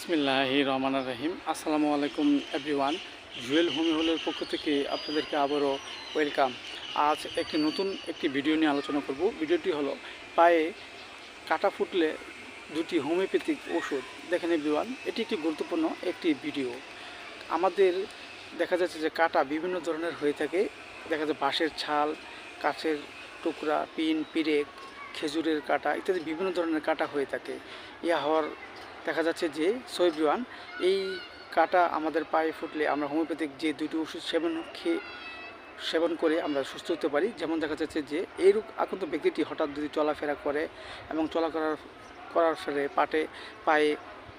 বিসমিল্লাহ রহমান রাহিম। আসসালামু আলাইকুম এভরিওয়ান জুয়েল হোমি হলের পক্ষ থেকে আপনাদেরকে আবারও ওয়েলকাম আজ একটি নতুন একটি ভিডিও নিয়ে আলোচনা করব। ভিডিওটি হলো পায়ে কাটা ফুটলে দুটি হোমিওপ্যাথিক ওষুধ। দেখেন এভরিওয়ান এটি একটি গুরুত্বপূর্ণ একটি ভিডিও আমাদের দেখা যাচ্ছে যে কাটা বিভিন্ন ধরনের হয়ে থাকে। দেখা যাচ্ছে বাঁশের ছাল কাছের টুকরা, পিন, পিরেক খেজুরের কাটা ইত্যাদি বিভিন্ন ধরনের কাটা হয়ে থাকে। ইয়া হওয়ার দেখা যাচ্ছে যে সোয়েবিওয়ান এই কাটা আমাদের পায়ে ফুটলে আমরা হোমিওপ্যাথিক যে দুটি ওষুধ সেবন খেয়ে, সেবন করে আমরা সুস্থ হতে পারি। যেমন দেখা যাচ্ছে যে এই রোগ আক্রান্ত ব্যক্তিটি হঠাৎ যদি চলাফেরা করে এবং চলা করার করার ফলে পাটে, পায়ে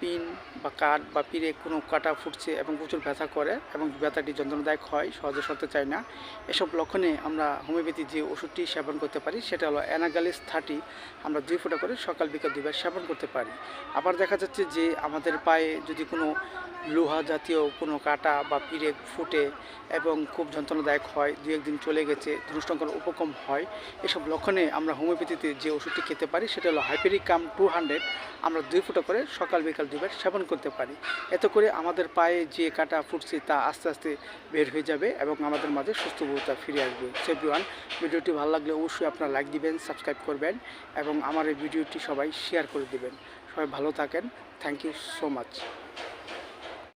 পিন বা কাঠ বা পিড়ে কোনো কাটা ফুটছে এবং প্রচুর ব্যথা করে এবং ব্যথাটি যন্ত্রণাদায়ক হয়, সহজে সরতে চায় না। এসব লক্ষণে আমরা হোমিওপ্যাথি যে ওষুধটি সেবন করতে পারি, সেটা হলো অ্যানাগালিস থার্টি। আমরা দুই ফোঁটা করে সকাল বিকাল দুইবার সেবন করতে পারি। আবার দেখা যাচ্ছে যে আমাদের পায়ে যদি কোনো লোহা জাতীয় কোনো কাটা বা পিড়ে ফুটে এবং খুব যন্ত্রণাদায়ক হয় দু একদিন চলে গেছে দুষ্টঙ্কর উপকম হয়, এসব লক্ষণে আমরা হোমিওপ্যাথিতে যে ওষুধটি খেতে পারি, সেটা হলো হাইপেরিকাম টু হান্ড্রেড। আমরা দুই ফুটা করে সকাল বিকাল দুবার সেবন করতে পারি। এত করে আমাদের পায়ে যে কাটা ফুটছে তা আস্তে আস্তে বের হয়ে যাবে এবং আমাদের মাঝে সুস্থবোধতা ফিরে আসবে। সেভরিওয়ান ভিডিওটি ভালো লাগলে অবশ্যই আপনারা লাইক দিবেন সাবস্ক্রাইব করবেন এবং আমার এই ভিডিওটি সবাই শেয়ার করে দিবেন। সবাই ভালো থাকেন। Thank you so much